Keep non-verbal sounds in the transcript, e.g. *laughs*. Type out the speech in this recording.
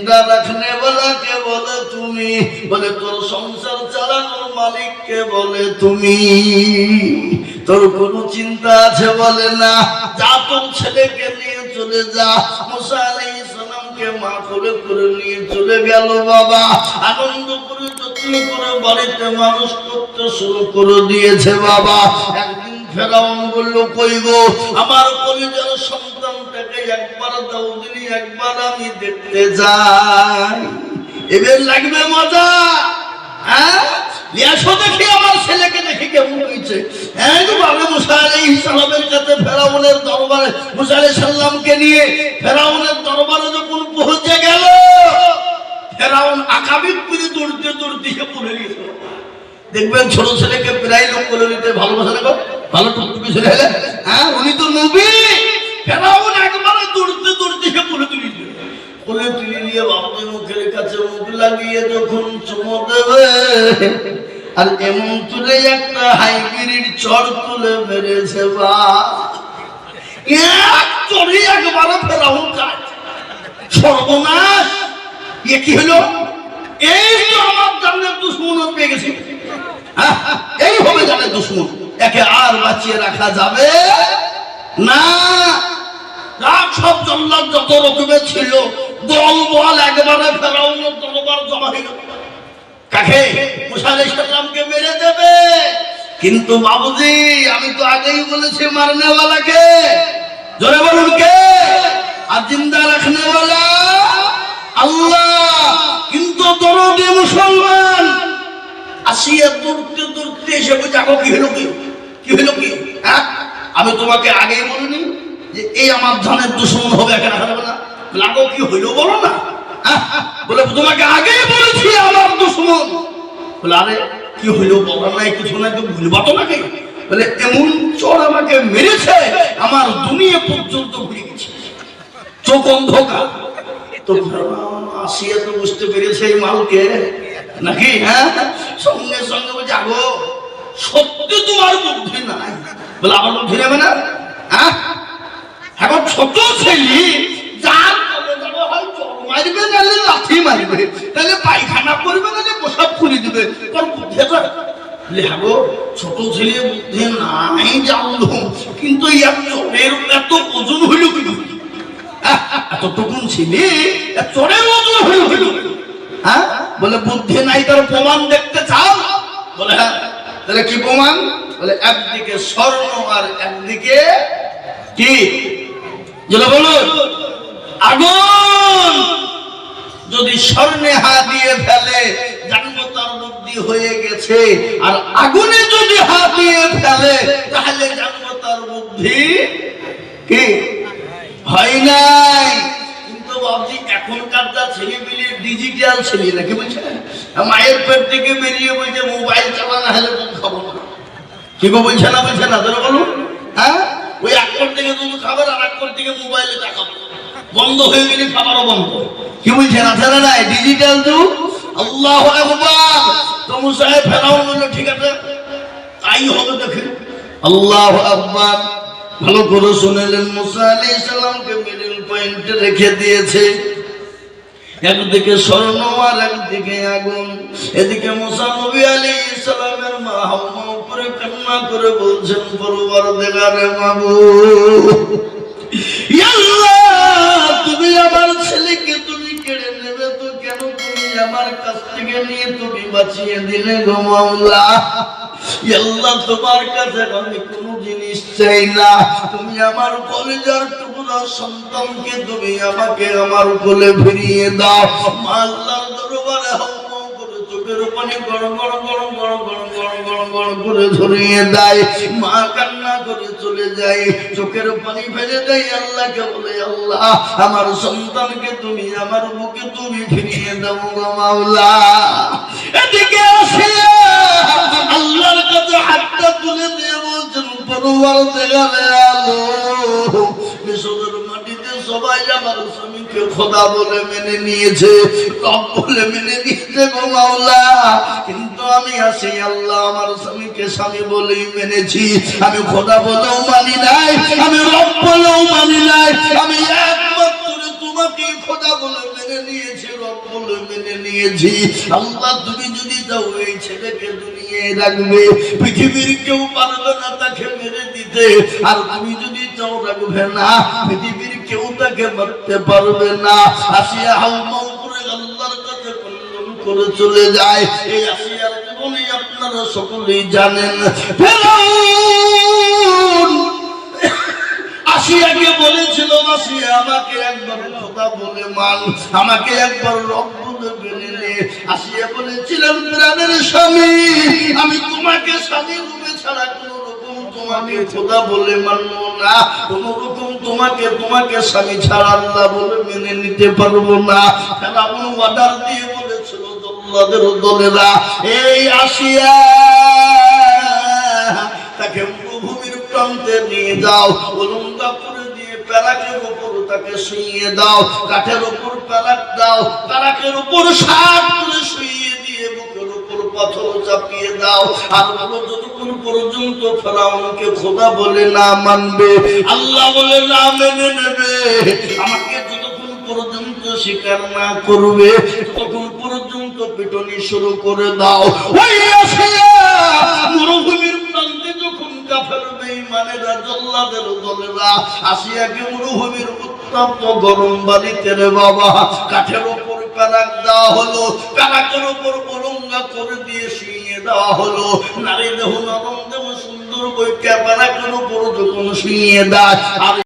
রাখনে বলে তুমি? বলে, তোর সংসার চালানোর বলে তুমি। তোর কোনো চিন্তা আছে? বলে, না। যা তোর ছেলেকে নিয়ে চলে যা। মা করে করে নিয়ে চলে গেল বাবা। আনন্দ করে যত্ন করে বাড়িতে মানুষ করতে শুরু করে দিয়েছে বাবা। একদিন ফেরাউন বলল, কই গো? আমার কলিজার সন্তানটাকে একবার দাও দিলি একবার আমি দেখতে যাই। এবার লাগবে মজা। হ্যাঁ? হ্যাঁ দেখবেন ছোট ছেলেকে প্রায় লোক করে নিতে ভালোবাসে? ভালো টুকটুকি ছেলে হ্যাঁ উনি তো নবী। ফেরাউন একবারে দৌড়তে দৌড়তে সে কোলে তুলি কোলে তুলে নিয়ে বাবুদের মুখের কাছে মুখ লাগিয়ে যখন চুমো দেবে আর এমন তুলে একটা হাইব্রিড চড় তুলে মেরেছে বা। এক চড়ে একবারে ফেরাউন কাজ সর্বনাশ! এ কি হলো? এই তো আমার জানের দুশ্মন পেয়ে গেছে। হ্যাঁ, এই হবে জানের দুশ্মন। একে আর বাঁচিয়ে রাখা যাবে না। সব জল্লাদ যত রকমের ছিল, দল বল একবারে ফেরাউনের দরবার জমা হয়ে মেরে দেবে। কিন্তু বাবুজি, আমি তো আগেই বলেছি মারনে ওয়ালাকে জোরে বলুন কে? আর জিন্দা রাখনে ওয়ালা আল্লাহ, কিন্তু দরদে মুসলমান। আসিয়া দূরতে দূরতে এসে আগো, কি হলো, কি কি হলো, কি হ্যাঁ? আমি তোমাকে আগেই বলিনি যে এই আমার ধানের দুশ্মন হবে এখানে হবে না। লাগো কি হইল বলো না? হ্যাঁ? বলে, তোমাকে আগেই বলেছি আমার দুশ্মন বলে, আরে, কি হইল বলো নাই কিছু নাই তো ভুলবা তো নাকি? বলে, এমন চোর আমাকে মেরেছে, আমার দুনিয়া পর্যন্ত ভুলে গেছে। চোখ অন্ধকার। তো আসিয়া তো বুঝতে পেরেছে এই মালকে। নাকি হ্যাঁ? সঙ্গে সঙ্গে আগো, সত্যি তোমার বুদ্ধি নাই। বলে, আমার বুদ্ধি নেবে না? হ্যাঁ? এখন ছোট ছেলে, যার মারবে, নাহলে লাথি মারবে, তাহলে পায়খানা করবে, নাহলে প্রসাব করে দিবে। তোর বুদ্ধি? বলে হ্যাঁ ছোট ছেলে বুদ্ধি নাই জানলো কিন্তু ইয়ার চোরের এত ওজন হইল কি করে? *laughs* এতটুকুন ছিলি চোরের ওজন হইল হইল হ্যাঁ? বলে, বুদ্ধি নাই, তার প্রমাণ দেখতে চাও? বলে হ্যাঁ। তাহলে কি প্রমাণ? বলে, একদিকে স্বর্ণ আর একদিকে কি? আগুন! যদি স্বর্ণে দিয়ে ফেলে জানব বুদ্ধি হয়ে গেছে, আর আগুনে যদি হাত দিয়ে ফেলে, তাহলে জানব বুদ্ধি কি? হয় নাই। কিন্তু এখনকার যা ডিজিটাল ছেলে বলছে? মায়ের পেট থেকে বেরিয়ে বলছে, মোবাইল হলে খাব না। কি বলছে না বলছে না ধরো বলুন। হ্যাঁ? ওই এক কোর থেকে দুধ খাবার আর এক কোর থেকে মোবাইলে দেখাবো বন্ধ হয়ে গেলে খাবারও বন্ধ। কি বলছেন আছে না নাই? ডিজিটাল যুগ? আল্লাহ আকবার। তো মুসাহেব ফেরাউন বলল, ঠিক আছে, তাই হবে দেখে। আল্লাহ আকবার। ভালো করে শুনেলেন, মুসা আলাইহিস সালামকে মিডল পয়েন্টে রেখে দিয়েছে। একদিকে স্বর্ণ আর একদিকে আগুন। এদিকে মুসা নবী আলাইহিস কান্না করে বলছেন পরবার মাবু আল্লাহ তুমি আমার ছেলেকে তুমি কেড়ে নেবে, তো কেন তুমি আমার কাছ থেকে নিয়ে তুমি বাঁচিয়ে দিলে গো আল্লাহ তোমার কাছে আমি কোনো জিনিস চাই না। তুমি আমার কলেজার তুমি আমাকে আমার দাও। গড় গড় গড় করে ঝরিয়ে দেয়, মা কান্না করে চলে যায়, চোখের পানি ফেলে দেয় আল্লাহকে বলে, আল্লাহ, আমার সন্তানকে তুমি, আমার বুকে তুমি ফিরিয়ে গো মাওলা। এদিকে আসিয়া আল্লাহর কাছে হাতটা তুলে দিয়ে বলছেন পরোয়ার দেখালে আলো, মিশরের মাটিতে সবাই আমার খোদা বলে মেনে নিয়েছে, রব বলে মেনে নিয়েছে গো মাওলা। কিন্তু আমি আসি আল্লাহ আমার স্বামীকে স্বামী বলেই মেনেছি। আমি খোদা বলেও মানি নাই, আমি রব বলেও মানি নাই। আমি একমাত্র তোমাকে খোদা বলে মেনে নিয়েছি, রব বলে মেনে নিয়েছি। আল্লাহ, তুমি যদি চাও এই ছেলেকে দুনিয়ায় রাখবে। পৃথিবীর কেউ পারবে না তাকে মেরে দিতে। আর তুমি যদি চাও রাখবে না, পৃথিবীর কেউ তাকে মারতে পারবে না। আসিয়া হাউমাউ করে আল্লাহর কাছে কল্যাণ করে চলে যায়। এই আসিয়ার জীবনে আপনারা সকলেই জানেন। বলেছিল আমাকে একবার বলে মান, আমাকে একবার বলে স্বামী, আমি তোমাকে স্বামী রূপে ছাড়া কোনো রকম তোমাকে খোদা বলে মানবো না কোন রকম তোমাকে তোমাকে স্বামী ছাড়া আল্লাহ বলে মেনে নিতে পারব না। ফেরাউন দিয়ে বলেছিল দল্লাদের দলেরা, এই আসিয়া তাকে মরুভূমির প্রান্তে নিয়ে যাও উলঙ্গা করে দিয়ে প্যারাকের উপর তাকে শুইয়ে দাও, কাঠের উপর প্যারাক দাও, প্যারাকের উপর সাত করে পাথর চাপিয়ে দাও, আর যতক্ষণ পর্যন্ত ফেরাউনকে খোদা বলে না মানবে, আল্লাহ বলে না মেনে নেবে। আমাকে যতক্ষণ পর্যন্ত স্বীকার না করবে, ততক্ষণ পর্যন্ত পিটনি শুরু করে দাও। মরুভূমির প্রান্তে যখন কাফের বেঈমানেরা, জল্লাদের দলেরা আসিয়াকে মরুভূমির উত্তপ্ত গরম বাড়িতে রে বাবা, কাঠের ওপর প্যারাক দেওয়া হলো প্যারাকের উপর বলঙ্গা করে দিয়ে শুইয়ে দেওয়া হলো। নারী দেহ নরম দেহ সুন্দর বই ক্যাপারাকের ওপর যখন শুইয়ে দেয়, আর